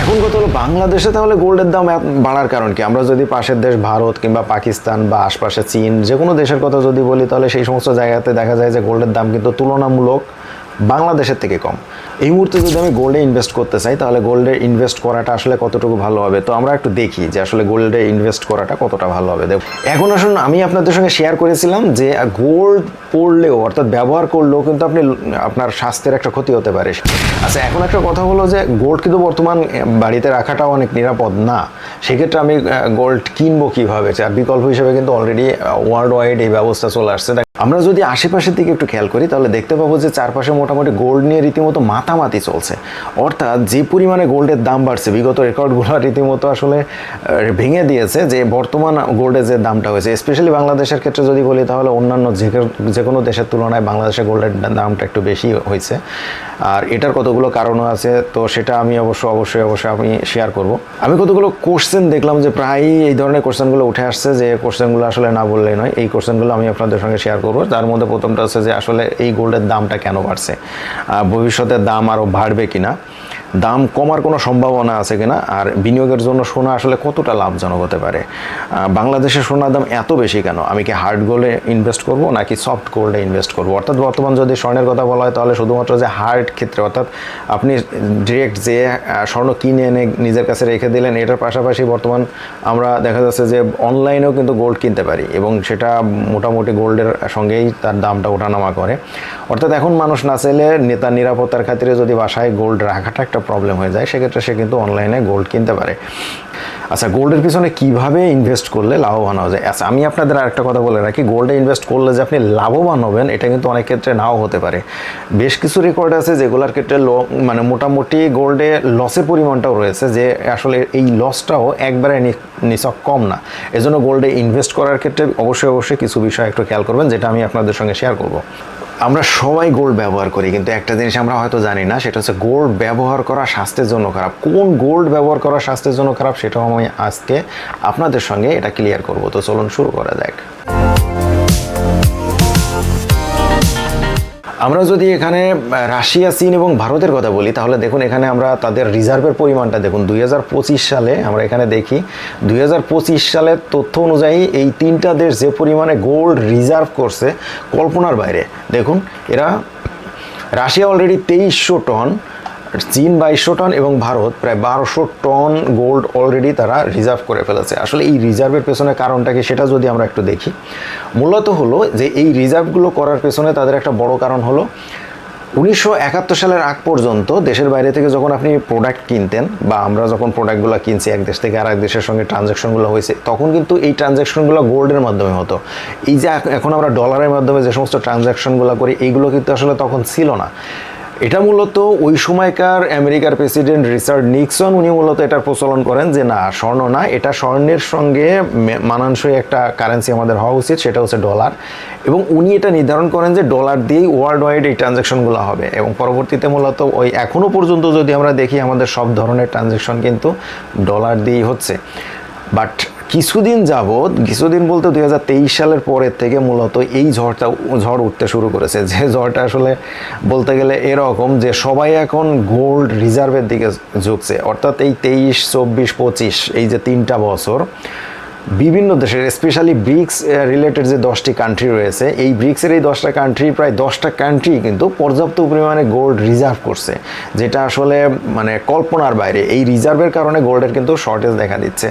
এখন কথা হলো বাংলাদেশে তাহলে গোল্ডের দাম বাড়ার কারণ কি? আমরা যদি পাশের দেশ ভারত কিংবা পাকিস্তান বা আশপাশে চীন যে কোনো দেশের কথা যদি বলি, তাহলে সেই সমস্ত জায়গাতে দেখা যায় যে গোল্ডের দাম কিন্তু তুলনামূলক বাংলাদেশের থেকে কম। এই মুহূর্তে যদি আমি গোল্ডে ইনভেস্ট করতে চাই, তাহলে গোল্ডে ইনভেস্ট করাটা আসলে কতটুকু ভালো হবে? তো আমরা একটু দেখি যে আসলে গোল্ডে ইনভেস্ট করাটা কতটা ভালো হবে। এখন আসুন, আমি আপনাদের সঙ্গে শেয়ার করেছিলাম যে গোল্ড পড়লেও, অর্থাৎ ব্যবহার করলেও কিন্তু আপনি আপনার স্বাস্থ্যের একটা ক্ষতি হতে পারে। আচ্ছা এখন একটা কথা হলো যে গোল্ড কিন্তু বর্তমান বাড়িতে রাখাটাও অনেক নিরাপদ না। সেক্ষেত্রে আমি গোল্ড কিনবো কীভাবে? আর বিকল্প হিসেবে কিন্তু অলরেডি ওয়ার্ল্ড ওয়াইড এই ব্যবস্থা চলে আসছে। আমরা যদি আশেপাশের দিকে একটু খেয়াল করি, তাহলে দেখতে পাবো যে চারপাশে মোটামুটি গোল্ড নিয়ে রীতিমতো মাতামাতি চলছে। অর্থাৎ যে পরিমাণে গোল্ডের দাম বাড়ছে বিগত রেকর্ডগুলো রীতিমতো আসলে ভেঙে দিয়েছে যে বর্তমান গোল্ডের যে দামটা হয়েছে স্পেশালি বাংলাদেশের ক্ষেত্রে যদি বলি তাহলে অন্যান্য যে কোনো দেশের তুলনায় বাংলাদেশে গোল্ডের দামটা একটু বেশি হয়েছে। আর এটার কতগুলো কারণও আছে তো সেটা আমি অবশ্য অবশ্যই অবশ্যই আমি শেয়ার করব। আমি কতগুলো কোশ্চেন দেখলাম যে প্রায়ই এই ধরনের কোশ্চেনগুলো উঠে আসছে যে কোশ্চেনগুলো আসলে না বললেই নয়। এই কোশ্চেনগুলো আমি আপনাদের সঙ্গে শেয়ার করব। তার মধ্যে প্রথমটা হচ্ছে যে আসলে এই গোল্ডের দামটা কেন বাড়ছে? আহ, ভবিষ্যতে দাম আরও বাড়বে কিনা দাম কমার কোনো সম্ভাবনা আছে কিনা আর বিনিয়োগের জন্য সোনা আসলে কতটা লাভজনক হতে পারে? আহ, বাংলাদেশের সোনার দাম এত বেশি কেন? আমি কি হার্ড গোল্ডে ইনভেস্ট করব নাকি সফট গোল্ডে ইনভেস্ট করব? অর্থাৎ বর্তমান যদি স্বর্ণের কথা বলা হয় তাহলে শুধুমাত্র যে হার্ড ক্ষেত্রে অর্থাৎ আপনি ডিরেক্ট যে স্বর্ণ কিনে এনে নিজের কাছে রেখে দিলেন এটার পাশাপাশি বর্তমান আমরা দেখা যাচ্ছে যে অনলাইনেও কিন্তু গোল্ড কিনতে পারি এবং সেটা মোটামুটি গোল্ডের সঙ্গেই তার দামটা ওঠানামা করে। অর্থাৎ এখন মানুষ না চাইলে নেতার নিরাপত্তার খাতিরে যদি বাসায় গোল্ড রাখাটা একটা প্রবলেম হয়ে যায়, সেক্ষেত্রে সে কিন্তু অনলাইনে গোল্ড কিনতে পারে। আচ্ছা গোল্ডের পিছনে কীভাবে ইনভেস্ট করলে লাভবান হওয়া যায়? আচ্ছা আমি আপনাদের আরেকটা কথা বলে রাখি গোল্ডে ইনভেস্ট করলে যে আপনি লাভবান হবেন, এটা কিন্তু অনেক ক্ষেত্রে নাও হতে পারে। বেশ কিছু রেকর্ড আছে যেগুলোর ক্ষেত্রে ল- মানে মোটামুটি গোল্ডে লসের পরিমাণটাও রয়েছে, যে আসলে এই লসটাও একবারে নি- নিছক কম না। এজন্য গোল্ডে ইনভেস্ট করার ক্ষেত্রে অবশ্যই অবশ্যই কিছু বিষয় একটু খেয়াল করবেন, যেটা আমি আপনাদের সঙ্গে শেয়ার করব। আমরা সবাই গোল্ড ব্যবহার করি, কিন্তু একটা জিনিস আমরা হয়তো জানি না, সেটা হচ্ছে গোল্ড ব্যবহার করা স্বাস্থ্যের জন্য খারাপ। কোন গোল্ড ব্যবহার করা স্বাস্থ্যের জন্য খারাপ সেটাও আমি আজকে আপনাদের সঙ্গে এটা ক্লিয়ার করব। তো চলুন শুরু করা যাক। আমরা যদি এখানে রাশিয়া, চীন এবং ভারতের কথা বলি, তাহলে দেখুন এখানে আমরা তাদের রিজার্ভের পরিমাণটা দেখুন, দুই হাজার পঁচিশ সালে আমরা এখানে দেখি, দুই হাজার পঁচিশ সালের তথ্য অনুযায়ী এই তিনটা দেশ যে পরিমাণে গোল্ড রিজার্ভ করছে কল্পনার বাইরে। দেখুন, এরা, রাশিয়া অলরেডি তেইশশো টন চীন বাইশশো টন এবং ভারত প্রায় বারোশো টন গোল্ড অলরেডি তারা রিজার্ভ করে ফেলেছে। আসলে এই রিজার্ভের পেছনে কারণটা কি সেটা যদি আমরা একটু দেখি, মূলত হলো যে এই রিজার্ভগুলো করার পেছনে তাদের একটা বড় কারণ হলো, উনিশশো একাত্তর সালের আগ পর্যন্ত দেশের বাইরে থেকে যখন আপনি প্রোডাক্ট কিনতেন বা আমরা যখন প্রোডাক্টগুলো কিনছি, এক দেশ থেকে আর এক দেশের সঙ্গে ট্রানজ্যাকশনগুলো হয়েছে, তখন কিন্তু এই ট্রানজ্যাকশনগুলো গোল্ডের মাধ্যমে হতো। এই যে এখন আমরা ডলারের মাধ্যমে যে সমস্ত ট্রানজ্যাকশনগুলো করি, এইগুলো কিন্তু আসলে তখন ছিল না। এটা মূলত ওই সময়কার আমেরিকার প্রেসিডেন্ট রিচার্ড নিক্সন, উনি মূলত এটার প্রচলন করেন যে না, স্বর্ণ না, এটা স্বর্ণের সঙ্গে মানানসই একটা কারেন্সি আমাদের হওয়া উচিত, সেটা হচ্ছে ডলার এবং উনি এটা নির্ধারণ করেন যে ডলার দিয়েই ওয়ার্ল্ড ওয়াইড এই ট্রানজ্যাকশনগুলো হবে। এবং পরবর্তীতে মূলত ওই এখনও পর্যন্ত যদি আমরা দেখি আমাদের সব ধরনের ট্রানজ্যাকশন কিন্তু ডলার দিয়েই হচ্ছে। বাট কিছুদিন যাবৎ, কিছুদিন বলতে দুই হাজার তেইশ সালের পরের থেকে মূলত এই ঝড়টা, ঝড় উঠতে শুরু করেছে। যে ঝড়টা আসলে বলতে গেলে এরকম যে সবাই এখন গোল্ড রিজার্ভের দিকে ঝুঁকছে। অর্থাৎ এই তেইশ, চব্বিশ, পঁচিশ, এই যে তিনটা বছর বিভিন্ন দেশের স্পেশালি ব্রিক্স রিলেটেড যে দশটি কান্ট্রি রয়েছে, এই ব্রিক্সের এই দশটা কান্ট্রি প্রায় দশটা কান্ট্রি কিন্তু পর্যাপ্ত পরিমাণে গোল্ড রিজার্ভ করছে, যেটা আসলে মানে কল্পনার বাইরে। এই রিজার্ভের কারণে গোল্ডের কিন্তু শর্টেজ দেখা দিচ্ছে।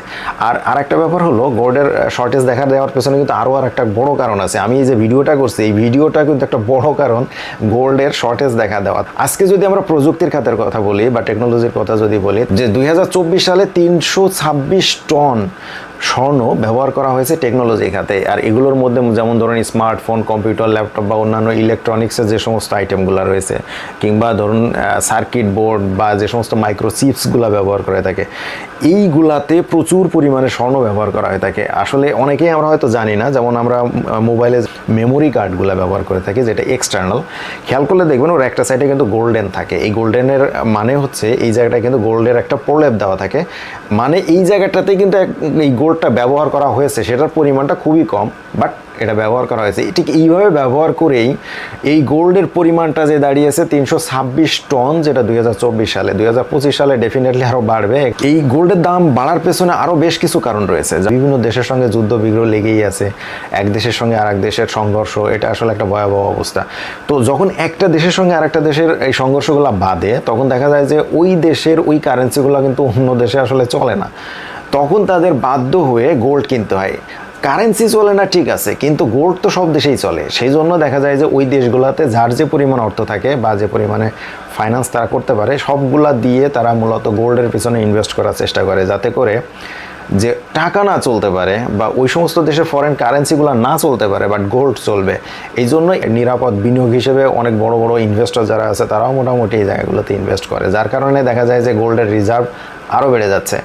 আর আরেকটা ব্যাপার হলো গোল্ডের শর্টেজ দেখা দেওয়ার পেছনে কিন্তু আরও আর একটা বড় কারণ আছে। আমি এই যে ভিডিওটা করছি, এই ভিডিওটা কিন্তু একটা বড় কারণ গোল্ডের শর্টেজ দেখা দেওয়া। আজকে যদি আমরা প্রযুক্তির খাতের কথা বলি বা টেকনোলজির কথা যদি বলি, যে দুই হাজার চব্বিশ সালে তিনশো ছাব্বিশ টন স্বর্ণ ব্যবহার করা হয়েছে টেকনোলজি খাতে আর এগুলোর মধ্যে যেমন ধরুন স্মার্টফোন কম্পিউটার ল্যাপটপ বা অন্যান্য ইলেকট্রনিক্সের যে সমস্ত আইটেমগুলো রয়েছে, কিংবা ধরুন সার্কিট বোর্ড বা যে সমস্ত মাইক্রো চিপসগুলো ব্যবহার করে থাকে, এইগুলাতে প্রচুর পরিমাণে স্বর্ণ ব্যবহার করা হয়ে থাকে। আসলে অনেকেই আমরা হয়তো জানি না, যেমন আমরা মোবাইলে মেমোরি কার্ডগুলো ব্যবহার করে থাকি, যেটা এক্সটার্নাল খেয়াল করলে দেখবেন ওর একটা সাইডে কিন্তু গোল্ডেন থাকে। এই গোল্ডেনের মানে হচ্ছে এই জায়গাটায় কিন্তু গোল্ডের একটা প্রলেপ দেওয়া থাকে। মানে এই জায়গাটাতে কিন্তু এই গোল্ডটা ব্যবহার করা হয়েছে, সেটার পরিমাণটা খুবই কম বাট এটা ব্যবহার করা হয়েছে। ঠিক এইভাবে ব্যবহার করেই এই গোল্ডের পরিমাণটা যে দাঁড়িয়েছে তিনশো ছাব্বিশ টন, যেটা দুই হাজার চব্বিশ সালে দু হাজার পঁচিশ সালে ডেফিনেটলি আরও বাড়বে। এই গোল্ডের দাম বাড়ার পেছনে আরও বেশ কিছু কারণ রয়েছে। বিভিন্ন দেশের সঙ্গে যুদ্ধ বিগ্রহ লেগেই আছে, এক দেশের সঙ্গে আর এক দেশের সংঘর্ষ, এটা আসলে একটা ভয়াবহ অবস্থা। তো যখন একটা দেশের সঙ্গে আরেকটা দেশের এই সংঘর্ষগুলো বাদে, তখন দেখা যায় যে ওই দেশের ওই কারেন্সিগুলো কিন্তু অন্য দেশে আসলে চলে না। তখন তাদের বাধ্য হয়ে গোল্ড কিনতে হয়। কারেন্সি চলে না, ঠিক আছে, কিন্তু গোল্ড তো সব দেশেই চলে। সেই জন্য দেখা যায় যে ওই দেশগুলোতে যার যে পরিমাণ অর্থ থাকে বা যে পরিমাণে ফাইন্যান্স তারা করতে পারে, সবগুলা দিয়ে তারা মূলত গোল্ডের পিছনে ইনভেস্ট করার চেষ্টা করে, যাতে করে যে টাকা না চলতে পারে বা ওই সমস্ত দেশের ফরেন কারেন্সিগুলো না চলতে পারে বাট গোল্ড চলবে। এই জন্য নিরাপদ বিনিয়োগ হিসেবে অনেক বড় বড় ইনভেস্টর যারা আছে, তারাও মোটামুটি এই জায়গাগুলোতে ইনভেস্ট করে। যার কারণে দেখা যায় যে গোল্ডের রিজার্ভ আরও বেড়ে যাচ্ছে।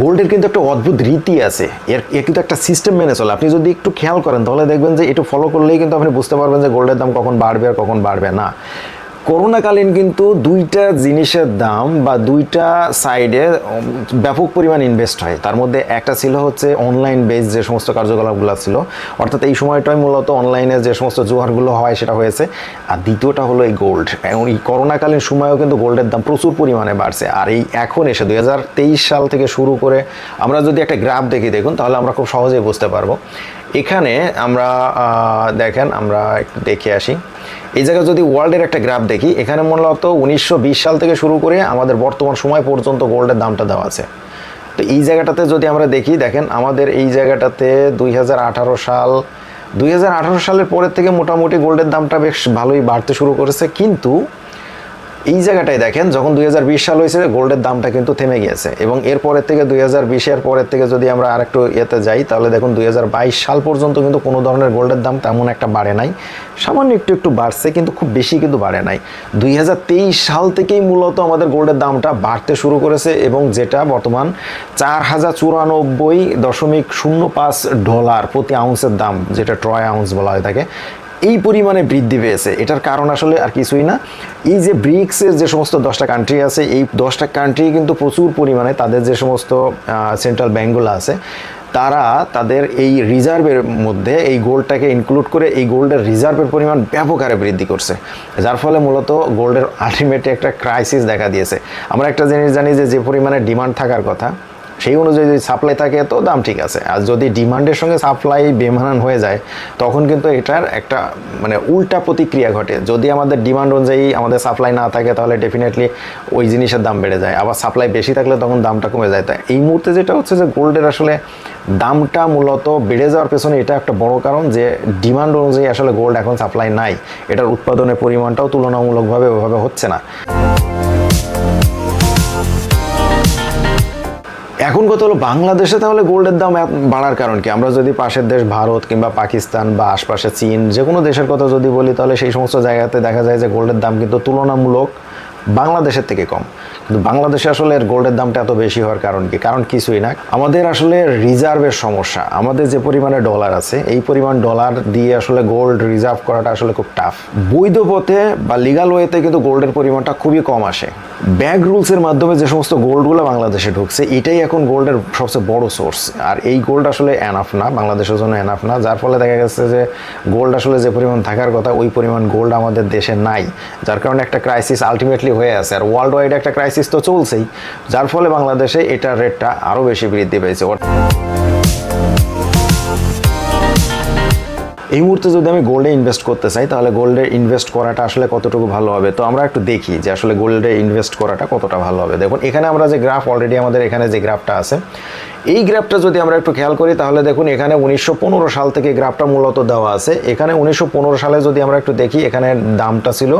গোল্ডের কিন্তু একটা অদ্ভুত রীতি আছে। এর এর কিন্তু একটা সিস্টেম মেনে চলে। আপনি যদি একটু খেয়াল করেন, তাহলে দেখবেন যে একটু ফলো করলেই কিন্তু আপনি বুঝতে পারবেন যে গোল্ডের দাম কখন বাড়বে আর কখন বাড়বে না। করোনাকালীন কিন্তু দুইটা জিনিসের দাম বা দুইটা সাইডে ব্যাপক পরিমাণ ইনভেস্ট হয়। তার মধ্যে একটা ছিল হচ্ছে অনলাইন বেস যে সমস্ত কার্যকলাপগুলো ছিল, অর্থাৎ এই সময়টাই মূলত অনলাইনে যে সমস্ত জোয়ারগুলো হয় সেটা হয়েছে। আর দ্বিতীয়টা হলো এই গোল্ড এবং এই করোনাকালীন সময়েও কিন্তু গোল্ডের দাম প্রচুর পরিমাণে বাড়ছে। আর এই এখন এসে দু হাজার তেইশ সাল থেকে শুরু করে আমরা যদি একটা গ্রাফ দেখি, দেখুন, তাহলে আমরা খুব সহজেই বুঝতে পারব। এখানে আমরা দেখেন আমরা একটু দেখে আসি। এই জায়গায় যদি ওয়ার্ল্ডের একটা গ্রাফ দেখি, এখানে মূলত উনিশশো বিশ সাল থেকে শুরু করে আমাদের বর্তমান সময় পর্যন্ত গোল্ডের দামটা দেওয়া আছে। তো এই জায়গাটাতে যদি আমরা দেখি, দেখেন আমাদের এই জায়গাটাতে দুই হাজার আঠারো সাল, দুই হাজার আঠারো সালের পরের থেকে মোটামুটি গোল্ডের দামটা বেশ ভালোই বাড়তে শুরু করেছে। কিন্তু এই জায়গাটায় দেখেন, যখন দুই হাজার বিশ সাল হয়েছে, গোল্ডের দামটা কিন্তু থেমে গিয়েছে। এবং এরপরের থেকে দুই হাজার বিশের পরের থেকে যদি আমরা আরেকটু ইয়েতে যাই, তাহলে দেখুন দুই হাজার বাইশ সাল পর্যন্ত কিন্তু কোনো ধরনের গোল্ডের দাম তেমন একটা বাড়ে নাই। সামান্য একটু একটু বাড়ছে, কিন্তু খুব বেশি কিন্তু বাড়ে নাই। দুই হাজার তেইশ সাল থেকেই মূলত আমাদের গোল্ডের দামটা বাড়তে শুরু করেছে এবং যেটা বর্তমান চার হাজার চুরানব্বই দশমিক শূন্য পাঁচ ডলার প্রতি আউন্সের দাম, যেটা ট্রয় আউন্স বলা হয়ে থাকে এই পরিমাণে বৃদ্ধি পেয়েছে। এটার কারণ আসলে আর কিছুই না। এই যে ব্রিক্সের যে সমস্ত দশটা কান্ট্রি আছে, এই দশটা কান্ট্রি কিন্তু প্রচুর পরিমাণে তাদের যে সমস্ত সেন্ট্রাল ব্যাঙ্কগুলো আছে, তারা তাদের এই রিজার্ভের মধ্যে এই গোল্ডটাকে ইনক্লুড করে এই গোল্ডের রিজার্ভের পরিমাণ ব্যাপক হারে বৃদ্ধি করছে। যার ফলে মূলত গোল্ডের আলটিমেটলি একটা ক্রাইসিস দেখা দিয়েছে। আমরা একটা জিনিস জানি যে যে পরিমাণে ডিমান্ড থাকার কথা সেই অনুযায়ী যদি সাপ্লাই থাকে, তো দাম ঠিক আছে। আর যদি ডিমান্ডের সঙ্গে সাপ্লাই বেমানান হয়ে যায়, তখন কিন্তু এটার একটা মানে উল্টা প্রতিক্রিয়া ঘটে। যদি আমাদের ডিমান্ড অনুযায়ী আমাদের সাপ্লাই না থাকে, তাহলে ডেফিনেটলি ওই জিনিসের দাম বেড়ে যায়। আবার সাপ্লাই বেশি থাকলে তখন দামটা কমে যায়। তাই এই মুহূর্তে যেটা হচ্ছে যে গোল্ডের আসলে দামটা মূলত বেড়ে যাওয়ার পেছনে এটা একটা বড় কারণ যে ডিমান্ড অনুযায়ী আসলে গোল্ড এখন সাপ্লাই নাই। এটার উৎপাদনের পরিমাণটাও তুলনামূলকভাবে ওইভাবে হচ্ছে না। এখন কথা হলো বাংলাদেশে তাহলে গোল্ডের দাম বাড়ার কারণ কি? আমরা যদি পাশের দেশ ভারত কিংবা পাকিস্তান বা আশপাশে চীন যে কোনো দেশের কথা যদি বলি, তাহলে সেই সমস্ত জায়গাতে দেখা যায় যে গোল্ডের দাম কিন্তু তুলনামূলক বাংলাদেশের থেকে কম। বাংলাদেশে আসলে এর গোল্ডের দামটা এত বেশি হওয়ার কারণ কি? কারণ কিছুই না। আমাদের আসলে রিজার্ভের সমস্যা। আমাদের যে পরিমাণে ডলার আছে, এই পরিমাণ ডলার দিয়ে আসলে গোল্ড রিজার্ভ করাটা আসলে খুব টাফ বৈধ পথে বা লিগাল ওয়েতে কিন্তু গোল্ডের পরিমাণটা খুবই কম আসে। ব্যাগ রুলসের মাধ্যমে যে সমস্ত গোল্ডগুলো বাংলাদেশে ঢুকছে, এটাই এখন গোল্ডের সবচেয়ে বড় সোর্স আর এই গোল্ড আসলে এনাফ না, বাংলাদেশের জন্য এনাফ না। যার ফলে দেখা গেছে যে গোল্ড আসলে যে পরিমাণ থাকার কথা, ওই পরিমাণ গোল্ড আমাদের দেশে নাই। যার কারণে একটা ক্রাইসিস আলটিমেটলি হয়ে আছে। আর ওয়ার্ল্ড ওয়াইড একটা ক্রাইসিস তো চলছেই, যার ফলে বাংলাদেশে এটার রেটটা আরও বেশি বৃদ্ধি পেয়েছে। এই মুহূর্তে যদি আমি গোল্ডে ইনভেস্ট করতে চাই, তাহলে গোল্ডে ইনভেস্ট করাটা আসলে কতটুকু ভালো হবে? তো আমরা একটু দেখি যে আসলে গোল্ডে ইনভেস্ট করাটা কতটা ভালো হবে। দেখুন, এখানে আমরা যে গ্রাফ অলরেডি আমাদের এখানে যে গ্রাফটা আছে, এই গ্রাফটা যদি আমরা একটু খেয়াল করি, তাহলে দেখুন, এখানে উনিশশো পনেরো সাল থেকে গ্রাফটা মূলত দেওয়া আছে। এখানে উনিশশো পনেরো সালে যদি আমরা একটু দেখি, এখানে দামটা ছিল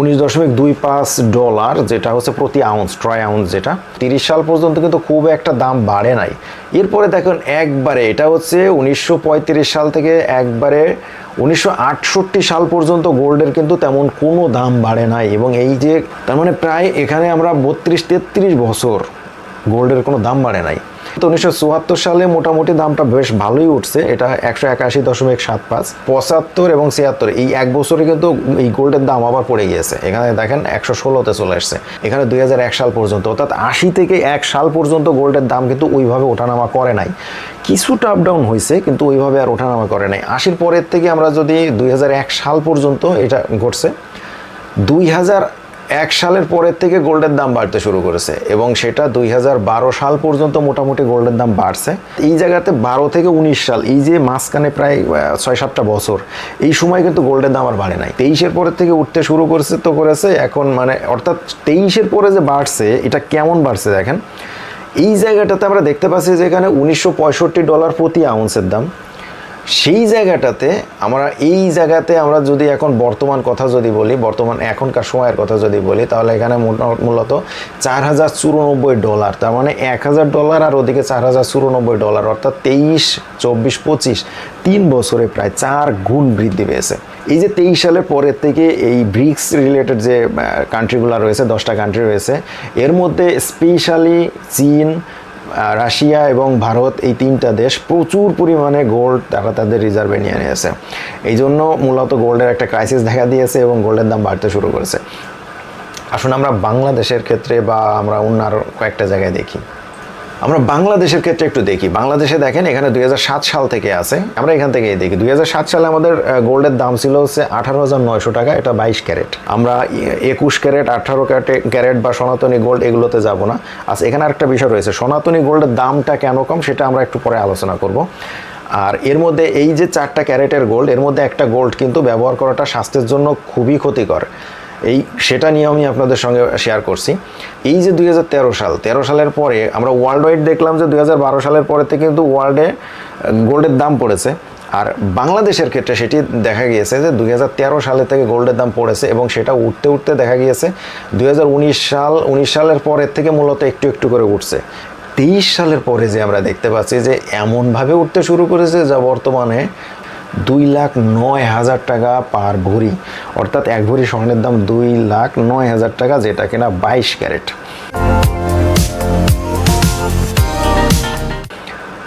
উনিশ দশমিক দুই পাঁচ ডলার, যেটা হচ্ছে প্রতি আউন্স ট্রয় আউন্স যেটা। তিরিশ সাল পর্যন্ত কিন্তু খুব একটা দাম বাড়ে নাই। এরপরে দেখুন, একবারে এটা হচ্ছে উনিশশো পঁয়ত্রিশ সাল থেকে একবারে উনিশশো আটষট্টি সাল পর্যন্ত গোল্ডের কিন্তু তেমন কোনো দাম বাড়ে নাই। এবং এই যে, তার মানে প্রায় এখানে আমরা বত্রিশ তেত্রিশ বছর গোল্ডের কোনো দাম বাড়ে নাই। তো উনিশশো চুয়াত্তর সালে মোটামুটি দামটা বেশ ভালোই উঠছে। এটা একশো একাশি দশমিক সাত পাঁচ, পঁচাত্তর এবং ছিয়াত্তর। এই এক বছরে কিন্তু এই গোল্ডের দাম আবার পড়ে গিয়েছে। এখানে দেখেন একশো ষোলোতে চলে আসছে। এখানে দুই হাজার এক সাল পর্যন্ত, অর্থাৎ আশি থেকে এক সাল পর্যন্ত গোল্ডের দাম কিন্তু ওইভাবে ওঠানামা করে নাই। কিছুটা আপ ডাউন হয়েছে কিন্তু ওইভাবে আর ওঠানামা করে নাই। আশির পরের থেকে আমরা যদি দুই হাজার এক সাল পর্যন্ত এটা ঘটছে, দুই হাজার এক সালের পরের থেকে গোল্ডের দাম বাড়তে শুরু করেছে এবং সেটা দুই হাজার বারো সাল পর্যন্ত মোটামুটি গোল্ডের দাম বাড়ছে। এই জায়গাতে বারো থেকে উনিশ সাল, এই যে মাঝখানে প্রায় ছয় সাতটা বছর, এই সময় কিন্তু গোল্ডের দাম আর বাড়ে নাই। তেইশের পরের থেকে উঠতে শুরু করেছে তো করেছে, এখন মানে অর্থাৎ তেইশের পরে যে বাড়ছে, এটা কেমন বাড়ছে দেখেন? এই জায়গাটাতে আমরা দেখতে পাচ্ছি যে এখানে উনিশশো পঁয়ষট্টি ডলার প্রতি আউন্সের দাম। সেই জায়গাটাতে আমরা এই জায়গাতে আমরা যদি এখন বর্তমান কথা যদি বলি, বর্তমান এখনকার সময়ের কথা যদি বলি, তাহলে এখানে মূলত চার হাজার চুরানব্বই ডলার, তার মানে এক হাজার ডলার আর ওদিকে চার হাজার চুরানব্বই ডলার, অর্থাৎ তেইশ, চব্বিশ, পঁচিশ, তিন বছরে প্রায় চার গুণ বৃদ্ধি পেয়েছে। এই যে তেইশ সালের পরের থেকে এই ব্রিক্স রিলেটেড যে কান্ট্রিগুলো রয়েছে, দশটা কান্ট্রি রয়েছে, এর মধ্যে স্পেশালি চীন রাশিয়া এবং ভারত এই তিনটা দেশ প্রচুর পরিমাণে গোল্ড তারা তাদের রিজার্ভে নিয়ে নিয়েছে। এই জন্য মূলত গোল্ডের একটা ক্রাইসিস দেখা দিয়েছে এবং গোল্ডের দাম বাড়তে শুরু করেছে। আসুন আমরা বাংলাদেশের ক্ষেত্রে বা আমরা অন্য আরও কয়েকটা জায়গায় দেখি। আমরা বাংলাদেশের ক্ষেত্রে একটু দেখি। বাংলাদেশে দেখেন, এখানে দুই হাজার সাত সাল থেকে আছে। আমরা এখান থেকেই দেখি। দুই হাজার সাত সালে আমাদের গোল্ডের দাম ছিল হচ্ছে আঠারো হাজার নয়শো টাকা, এটা বাইশ ক্যারেট। আমরা একুশ ক্যারেট, আঠারো ক্যারেট বা সনাতনী গোল্ড এগুলোতে যাব না। আচ্ছা এখানে আরেকটা বিষয় রয়েছে। সনাতনী গোল্ডের দামটা কেন কম, সেটা আমরা একটু পরে আলোচনা করব। আর এর মধ্যে এই যে চারটা ক্যারেটের গোল্ড, এর মধ্যে একটা গোল্ড কিন্তু ব্যবহার করাটা স্বাস্থ্যের জন্য খুবই ক্ষতিকর। এই সেটা নিয়ে আমি আপনাদের সঙ্গে শেয়ার করছি। এই যে দু হাজার তেরো সাল, তেরো সালের পরে আমরা ওয়ার্ল্ড ওয়াইড দেখলাম যে দুই হাজার বারো সালের পরে থেকে কিন্তু ওয়ার্ল্ডে গোল্ডের দাম পড়েছে। আর বাংলাদেশের ক্ষেত্রে সেটি দেখা গিয়েছে যে দুই সালে থেকে গোল্ডের দাম পড়েছে এবং সেটা উঠতে উঠতে দেখা গিয়েছে দুই হাজার উনিশ সাল, উনিশ সালের পরের থেকে মূলত একটু একটু করে উঠছে। তেইশ সালের পরে যে আমরা দেখতে পাচ্ছি যে এমনভাবে উঠতে শুরু করেছে যা বর্তমানে দুই লাখ নয় হাজার টাকা পার ভরি। অর্থাৎ এক ভরি স্বর্ণের দাম দুই লাখ নয় হাজার টাকা, যেটা কিনা বাইশ ক্যারেট।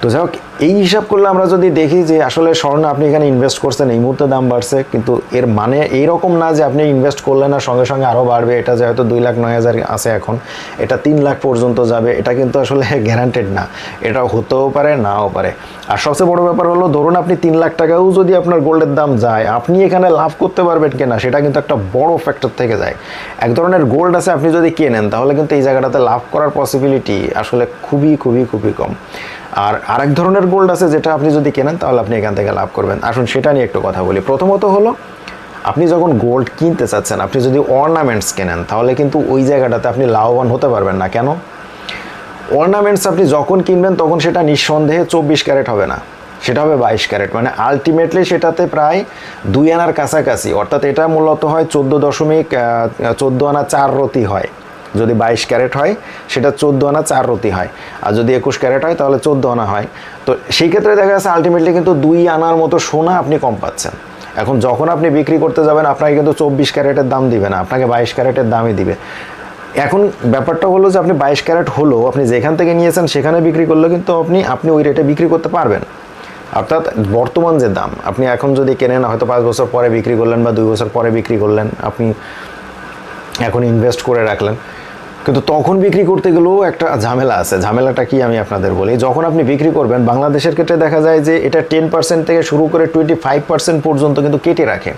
তো যাই হোক এই হিসাব করলে আমরা যদি দেখি যে আসলে স্বর্ণ আপনি এখানে ইনভেস্ট করছেন, এই মুহূর্তে দাম বাড়ছে, কিন্তু এর মানে এইরকম না যে আপনি ইনভেস্ট করলেন না, সঙ্গে সঙ্গে আরও বাড়বে, এটা যে হয়তো দুই লাখ, নয় হাজার আছে এখন, এটা তিন লাখ পর্যন্ত যাবে, এটা কিন্তু আসলে গ্যারান্টেড না, এটা হতেও পারে, নাও পারে। আর সবচেয়ে বড় ব্যাপার হলো, ধরুন আপনি তিন লাখ টাকাও যদি আপনার গোল্ডের দাম যায়, আপনি এখানে লাভ করতে পারবেন কিনা, সেটা কিন্তু একটা বড় ফ্যাক্টর থেকে যায়। এক ধরনের গোল্ড আছে, আপনি যদি কেনেন তাহলে কিন্তু এই জায়গাটাতে লাভ করার পসিবিলিটি আসলে খুবই খুবই খুবই কম। আর আরেক ধরনের গোল্ড আছে যেটা আপনি যদি কেনেন, তাহলে আপনি এখান থেকে লাভ করবেন। আসুন, সেটা নিয়ে একটু কথা বলি। প্রথমত হলো, আপনি যখন গোল্ড কিনতে চাচ্ছেন, আপনি যদি অর্নামেন্টস কেনেন, তাহলে কিন্তু ওই জায়গাটাতে আপনি লাভবান হতে পারবেন না। কেন? অর্নামেন্টস আপনি যখন কিনবেন, তখন সেটা নিঃসন্দেহে চব্বিশ ক্যারেট হবে না। সেটা হবে বাইশ ক্যারেট। মানে আলটিমেটলি সেটাতে প্রায় দুই আনার কাছাকাছি, অর্থাৎ এটা মূলত হয় চোদ্দ দশমিক চোদ্দ আনা চার রতি হয়। যদি বাইশ ক্যারেট হয়, সেটা চোদ্দ আনা চার রতি হয়। আর যদি একুশ ক্যারেট হয়, তাহলে চোদ্দ আনা হয়। তো সেই ক্ষেত্রে দেখা যাচ্ছে আলটিমেটলি কিন্তু দুই আনার মতো সোনা আপনি কম পাচ্ছেন। এখন যখন আপনি বিক্রি করতে যাবেন, আপনাকে কিন্তু চব্বিশ ক্যারেটের দাম দিবে না, আপনাকে বাইশ ক্যারেটের দামই দিবে। এখন ব্যাপারটা হলো যে আপনি বাইশ ক্যারেট হলো, আপনি যেখান থেকে নিয়েছেন, সেখানে বিক্রি করলে কিন্তু আপনি আপনি ওই রেটে বিক্রি করতে পারবেন। অর্থাৎ বর্তমান যে দাম, আপনি এখন যদি কেনেন, হয়তো পাঁচ বছর পরে বিক্রি করলেন বা দুই বছর পরে বিক্রি করলেন, আপনি এখন ইনভেস্ট করে রাখলেন। কিন্তু তখন বিক্রি করতে গেলেও একটা ঝামেলা আছে। ঝামেলাটা কি আমি আপনাদের বলি? যখন আপনি বিক্রি করবেন, বাংলাদেশের ক্ষেত্রে দেখা যায় যে এটা টেন পার্সেন্ট থেকে শুরু করে টোয়েন্টি ফাইভ পার্সেন্ট পর্যন্ত কিন্তু কেটে রাখে।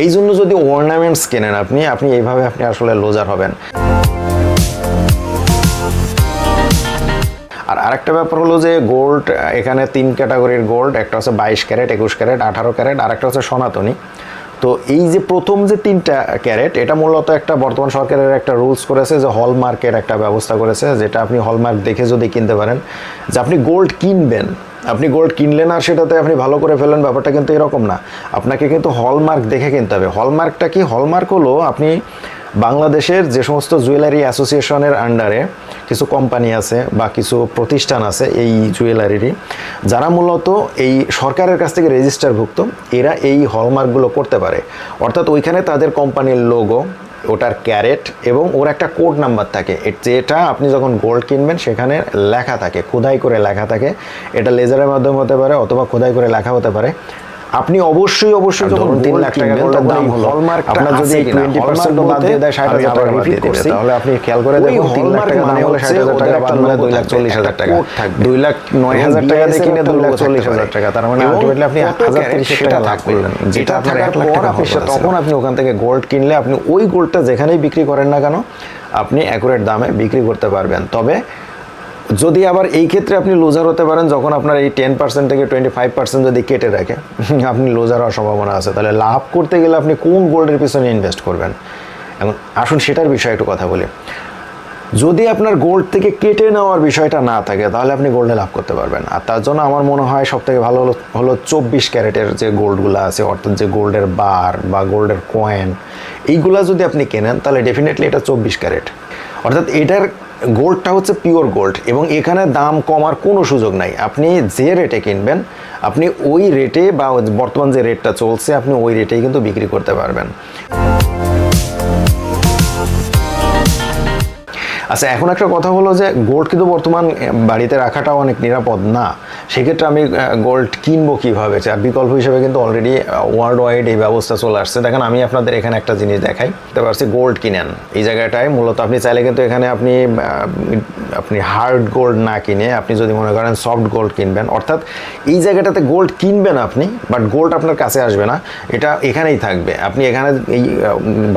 এই জন্য যদি অর্নামেন্টস কেনেন আপনি আপনি এইভাবে আপনি আসলে লোজার হবেন। আর আরেকটা ব্যাপার হলো যে গোল্ড এখানে তিন ক্যাটাগরির গোল্ড একটা হচ্ছে বাইশ ক্যারেট একুশ ক্যারেট আঠারো ক্যারেট আর একটা হচ্ছে সনাতনী। তো এই যে প্রথম যে তিনটা ক্যারেট, এটা মূলত একটা বর্তমান সরকারের একটা রুলস করেছে যে হলমার্কের একটা ব্যবস্থা করেছে, যেটা আপনি হলমার্ক দেখে যদি কিনতে পারেন, যে আপনি গোল্ড কিনবেন। আপনি গোল্ড কিনলেন আর সেটাতে আপনি ভালো করে ফেলেন ব্যাপারটা কিন্তু এরকম না। আপনাকে কিন্তু হলমার্ক দেখে কিনতে হবে। হলমার্কটা কি? হলমার্ক হলো আপনি বাংলাদেশের যে সমস্ত জুয়েলারি অ্যাসোসিয়েশনের আন্ডারে কিছু কোম্পানি আছে বা কিছু প্রতিষ্ঠান আছে এই জুয়েলারিরই, যারা মূলত এই সরকারের কাছ থেকে রেজিস্টারভুক্ত, এরা এই হলমার্কগুলো করতে পারে। অর্থাৎ ওইখানে তাদের কোম্পানির লোগো, ওটার ক্যারেট এবং ওর একটা কোড নাম্বার থাকে। যেটা আপনি যখন গোল্ড কিনবেন, সেখানে লেখা থাকে, খোদাই করে লেখা থাকে। এটা লেজারের মাধ্যমে হতে পারে অথবা খোদাই করে লেখা হতে পারে। আপনি অবশ্যই অবশ্যই যখন তিন লাখ টাকা গোল্ডের দাম হলো আপনার যদি? টোয়েন্টি পার্সেন্ট বাদ দিয়ে দেয় ষাট হাজার টাকা repeat repeat করছি। তাহলে আপনি খেয়াল করে দেখুন তিন লাখ টাকা দাম মানে হলে ষাট হাজার টাকা বাদ দিলে দুই লাখ চল্লিশ হাজার টাকা। দুই লাখ নয় হাজার টাকা দিয়ে কিনে দুই লাখ চল্লিশ হাজার টাকা তার মানে আলটিমেটলি আপনি হাজার তিরিশ টাকা লাভ করলেন যেটা আপনার এক লাখ টাকা আপনি তখন আপনি ওখান থেকে গোল্ড কিনলে আপনি ওই গোল্ডটা যেখানেই বিক্রি করেন না কেন আপনি অ্যাকুরেট দামে বিক্রি করতে পারবেন তবে যদি আবার এই ক্ষেত্রে আপনি লুজার হতে পারেন, যখন আপনার এই টেন পার্সেন্ট থেকে টোয়েন্টি ফাইভ পার্সেন্ট যদি কেটে রাখে, আপনি লুজার হওয়ার সম্ভাবনা আছে। তাহলে লাভ করতে গেলে আপনি কোন গোল্ডের পিছনে ইনভেস্ট করবেন? এখন আসুন সেটার বিষয়ে একটু কথা বলি। যদি আপনার গোল্ড থেকে কেটে নেওয়ার বিষয়টা না থাকে, তাহলে আপনি গোল্ডে লাভ করতে পারবেন। আর তার জন্য আমার মনে হয় সব থেকে ভালো হলো হলো চব্বিশ ক্যারেটের যে গোল্ডগুলো আছে, অর্থাৎ যে গোল্ডের বার বা গোল্ডের কয়েন এইগুলা যদি আপনি কেনেন, তাহলে ডেফিনেটলি এটা চব্বিশ ক্যারেট। অর্থাৎ এটার গোল্ডটা হচ্ছে পিওর গোল্ড এবং এখানে দাম কমার কোনো সুযোগ নাই। আপনি যে রেটে কিনবেন, আপনি ওই রেটে বা বর্তমান যে রেটটা চলছে, আপনি ওই রেটেই কিন্তু বিক্রি করতে পারবেন। আচ্ছা এখন একটা কথা হলো যে গোল্ড কিন্তু বর্তমান বাড়িতে রাখাটাও অনেক নিরাপদ না। সেক্ষেত্রে আমি গোল্ড কিনবো কীভাবে? যার বিকল্প হিসেবে কিন্তু অলরেডি ওয়ার্ল্ড ওয়াইড এই ব্যবস্থা চলে আসছে। দেখেন, আমি আপনাদের এখানে একটা জিনিস দেখাই। দেখতে পারছি? গোল্ড কিনেন। এই জায়গাটায় মূলত আপনি চাইলে কিন্তু এখানে আপনি আপনি হার্ড গোল্ড না কিনে আপনি যদি মনে করেন সফট গোল্ড কিনবেন। অর্থাৎ এই জায়গাটাতে গোল্ড কিনবেন আপনি বাট গোল্ড আপনার কাছে আসবে না। এটা এখানেই থাকবে। আপনি এখানে এই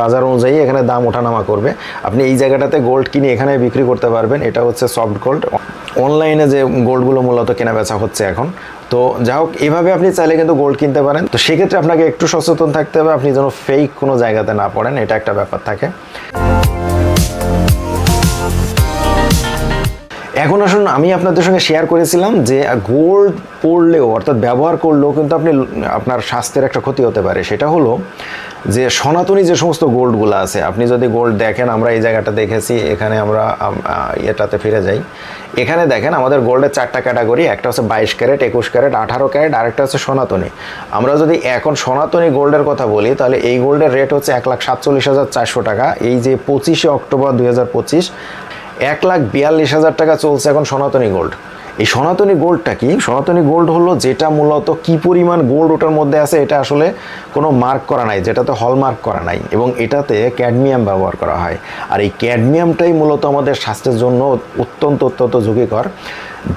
বাজার অনুযায়ী এখানে দাম ওঠানামা করবে। আপনি এই জায়গাটাতে গোল্ড কিনে এখানে বিক্রি করতে পারবেন, এটা হচ্ছে সফট গোল্ড অনলাইনে যে গোল্ডগুলো মূলত কেনা বেচা হচ্ছে এখন। তো যাই হোক, এভাবে আপনি চাইলে কিন্তু গোল্ড কিনতে পারেন। তো সেক্ষেত্রে আপনাকে একটু সচেতন থাকতে হবে, আপনি যেন ফেক কোনো জায়গাতে না পড়েন, এটা একটা ব্যাপার থাকে। এখন আসুন, আমি আপনাদের সঙ্গে শেয়ার করেছিলাম যে গোল্ড পড়লেও, অর্থাৎ ব্যবহার করলেও কিন্তু আপনি আপনার স্বাস্থ্যের একটা ক্ষতি হতে পারে। সেটা হলো যে সনাতনী যে সমস্ত গোল্ডগুলো আছে, আপনি যদি গোল্ড দেখেন, আমরা এই জায়গাটা দেখেছি, এখানে আমরা এটাতে ফিরে যাই। এখানে দেখেন আমাদের গোল্ডের চারটা ক্যাটাগরি, একটা হচ্ছে বাইশ ক্যারেট, একুশ ক্যারেট, আঠারো ক্যারেট, আরেকটা হচ্ছে সনাতনী। আমরা যদি এখন সনাতনী গোল্ডের কথা বলি, তাহলে এই গোল্ডের রেট হচ্ছে এক লাখ সাতচল্লিশ হাজার চারশো টাকা। এই যে পঁচিশে অক্টোবর দুই হাজার পঁচিশ, এক লাখ বিয়াল্লিশ হাজার টাকা চলছে এখন সনাতনী গোল্ড। এই সনাতনী গোল্ডটা কি? সনাতনী গোল্ড হলো যেটা মূলত কি পরিমাণ গোল্ড ওটার মধ্যে আছে এটা আসলে কোনো মার্ক করা নাই, যেটাতে হলমার্ক করা নাই এবং এটাতে ক্যাডমিয়াম ব্যবহার করা হয়। আর এই ক্যাডমিয়ামটাই মূলত আমাদের স্বাস্থ্যের জন্য অত্যন্ত অত্যন্ত ঝুঁকিকর।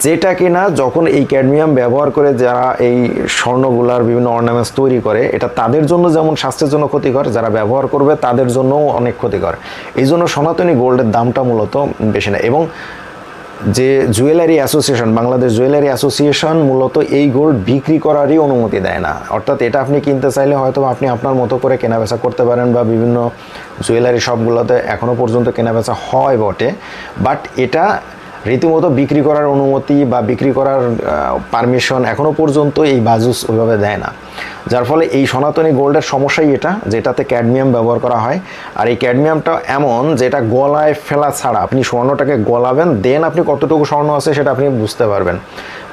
যেটা কিনা যখন এই ক্যাডমিয়াম ব্যবহার করে যারা এই স্বর্ণগুলার বিভিন্ন অর্নামেন্টস তৈরি করে, এটা তাদের জন্য যেমন স্বাস্থ্যের জন্য ক্ষতিকর, যারা ব্যবহার করবে তাদের জন্যও অনেক ক্ষতিকর। এই জন্য সনাতনী গোল্ডের দামটা মূলত বেশি না এবং যে jewellery association, Bangladesh jewellery association মূলত এই গোল্ড বিক্রি করারই অনুমতি দেয় না। অর্থাৎ এটা আপনি কিনতে চাইলে হয়তো আপনি আপনার মতো করে কেনাবেচা করতে পারেন বা বিভিন্ন জুয়েলারি শপগুলোতে এখনও পর্যন্ত কেনাবেচা হয় বটে। বাট এটা রীতিমতো বিক্রি করার অনুমতি বা বিক্রি করার পারমিশন এখনও পর্যন্ত এই বাজুস ওইভাবে দেয় না। যার ফলে এই সনাতনী গোল্ডের সমস্যাই এটা, যেটাতে ক্যাডমিয়াম ব্যবহার করা হয়। আর এই ক্যাডমিয়ামটা এমন, যেটা গলায় ফেলা ছাড়া আপনি স্বর্ণটাকে গলাবেন, দেন আপনি কতটুকু স্বর্ণ আছে সেটা আপনি বুঝতে পারবেন।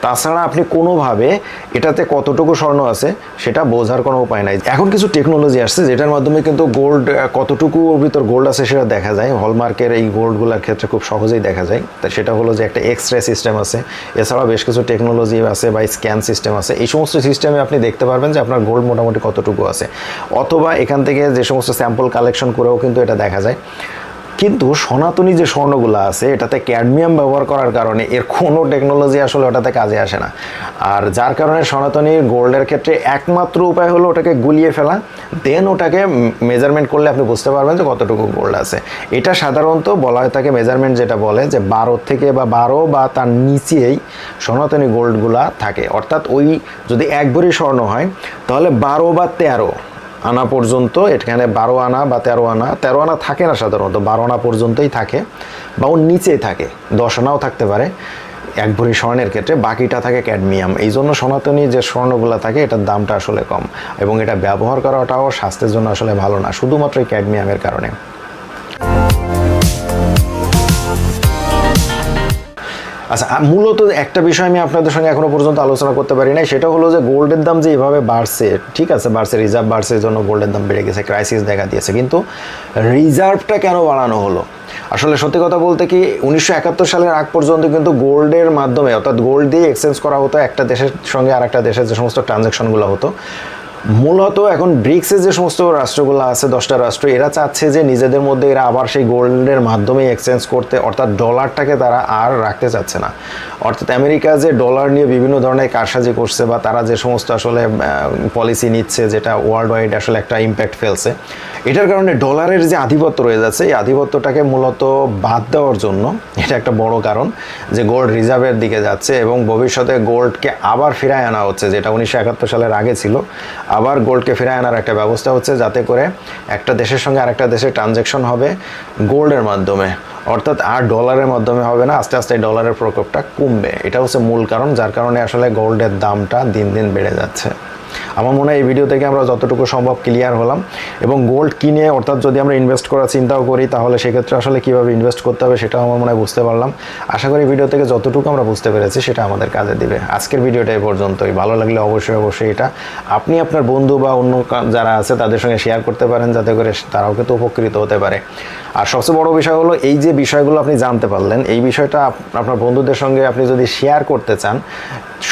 তাছাড়া আপনি কোনোভাবে এটাতে কতটুকু স্বর্ণ আছে সেটা বোঝার কোনো উপায় নাই। এখন কিছু টেকনোলজি আসছে, যেটার মাধ্যমে কিন্তু গোল্ড কতটুকু ভিতর গোল্ড আছে সেটা দেখা যায়। হলমার্কের এই গোল্ডগুলোর ক্ষেত্রে খুব সহজেই দেখা যায়। তা সেটা হলো যে একটা এক্স রে সিস্টেম আছে। এছাড়াও বেশ কিছু টেকনোলজি আছে বা স্ক্যান সিস্টেম আছে। এই সমস্ত সিস্টেমে আপনি দেখতে পারবেন যে আপনার গোল্ড মোটামুটি কতটুকু আছে? অথবা এখান থেকে যে সমস্ত স্যাম্পল কালেকশন করেও কিন্তু এটা দেখা যায়। কিন্তু সনাতনী যে স্বর্ণগুলো আছে, এটাতে ক্যাডমিয়াম ব্যবহার করার কারণে এর কোনো টেকনোলজি আসলে ওটাতে কাজে আসে না। আর যার কারণে সনাতনী গোল্ডের ক্ষেত্রে একমাত্র উপায় হলো ওটাকে গুলিয়ে ফেলা। দেন ওটাকে মেজারমেন্ট করলে আপনি বুঝতে পারবেন যে কতটুকু গোল্ড আছে। এটা সাধারণত বলা হয় থাকে মেজারমেন্ট যেটা বলে যে বারো থেকে বা বারো বা তার নিচেই সনাতনী গোল্ডগুলা থাকে। অর্থাৎ ওই যদি এক ভরি স্বর্ণ হয়, তাহলে বারো বা তেরো আনা পর্যন্ত, এখানে বারো আনা বা তেরো আনা তেরো আনা থাকে না সাধারণত, বারো আনা পর্যন্তই থাকে বা ওর নিচেই থাকে, দশ আনাও থাকতে পারে এক ভরি স্বর্ণের ক্ষেত্রে, বাকিটা থাকে ক্যাডমিয়াম। এই জন্য সনাতনী যে স্বর্ণগুলো থাকে, এটার দামটা আসলে কম এবং এটা ব্যবহার করাটাও স্বাস্থ্যের জন্য আসলে ভালো না, শুধুমাত্র ক্যাডমিয়ামের কারণে। আচ্ছা মূলত একটা বিষয় আমি আপনাদের সঙ্গে এখনও পর্যন্ত আলোচনা করতে পারি না সেটা হলো যে গোল্ডের দাম যে এভাবে বাড়ছে, ঠিক আছে, বাড়ছে রিজার্ভ বাড়ছে, জন্য গোল্ডের দাম বেড়ে গেছে ক্রাইসিস দেখা দিয়েছে, কিন্তু রিজার্ভটা কেন বাড়ানো হলো? আসলে সত্যি কথা বলতে কি, উনিশশো একাত্তর সালের আগ পর্যন্ত কিন্তু গোল্ডের মাধ্যমে, অর্থাৎ গোল্ড দিয়ে এক্সচেঞ্জ করা হতো একটা দেশের সঙ্গে আর একটা দেশের যে সমস্ত ট্রানজ্যাকশনগুলো হতো মূলত এখন ব্রিক্সের যে সমস্ত রাষ্ট্রগুলো আছে, দশটা রাষ্ট্র, এরা চাচ্ছে যে নিজেদের মধ্যে এরা আবার সেই গোল্ডের মাধ্যমে এক্সচেঞ্জ করতে, অর্থাৎ ডলারটাকে তারা আর রাখতে চাচ্ছে না। অর্থাৎ আমেরিকা যে ডলার নিয়ে বিভিন্ন ধরনের কারসাজি করছে বা তারা যে সমস্ত আসলে পলিসি নিচ্ছে, যেটা ওয়ার্ল্ড ওয়াইড আসলে একটা ইম্প্যাক্ট ফেলছে, এটার কারণে ডলারের যে আধিপত্য রয়ে যাচ্ছে, এই আধিপত্যটাকে মূলত বাদ দেওয়ার জন্য, এটা একটা বড় কারণ, যে গোল্ড রিজার্ভের দিকে যাচ্ছে এবং ভবিষ্যতে গোল্ডকে আবার ফিরায় আনা হচ্ছে, যেটা উনিশশো একাত্তর সালের আগে ছিল। আবার গোল্ডকে ফিরায় আনার একটা ব্যবস্থা হচ্ছে যাতে করে একটা দেশের সঙ্গে আরেকটা দেশের ট্রানজ্যাকশন হবে গোল্ডের মাধ্যমে। অর্থাৎ আর ডলারের মাধ্যমে হবে না, আস্তে আস্তে ডলারের প্রকোপটা কমবে। এটা হচ্ছে মূল কারণ, যার কারণে আসলে গোল্ডের দামটা দিন দিন বেড়ে যাচ্ছে। আমার মনে হয় এই ভিডিও থেকে আমরা যতটুকু সম্ভব ক্লিয়ার হলাম এবং গোল্ড কিনে অর্থাৎ যদি আমরা ইনভেস্ট করার চিন্তাও করি, তাহলে সেক্ষেত্রে আসলে কীভাবে ইনভেস্ট করতে হবে সেটাও আমার মনে হয় বুঝতে পারলাম। আশা করি ভিডিও থেকে যতটুকু আমরা বুঝতে পেরেছি সেটা আমাদের কাজে দিবে। আজকের ভিডিওটা এই পর্যন্তই। ভালো লাগলে অবশ্যই অবশ্যই এটা। আপনি আপনার বন্ধু বা অন্য যারা আছে তাদের সঙ্গে শেয়ার করতে পারেন, যাতে করে তারাও কিন্তু উপকৃত হতে পারে। আর সবচেয়ে বড় বিষয় হলো এই যে বিষয়গুলো আপনি জানতে পারলেন, এই বিষয়টা আপনার বন্ধুদের সঙ্গে আপনি যদি শেয়ার করতে চান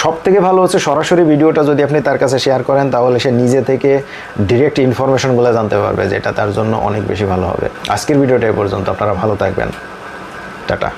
সব থেকে ভালো হচ্ছে সরাসরি ভিডিওটা যদি আপনি তার কাছে শেয়ার করেন, তাহলে সে নিজে থেকে ডিরেক্ট ইনফরমেশনগুলো জানতে পারবে যেটা তার জন্য অনেক বেশি ভালো হবে। আজকের ভিডিওটা এ পর্যন্ত, আপনারা ভালো থাকবেন। টাটা।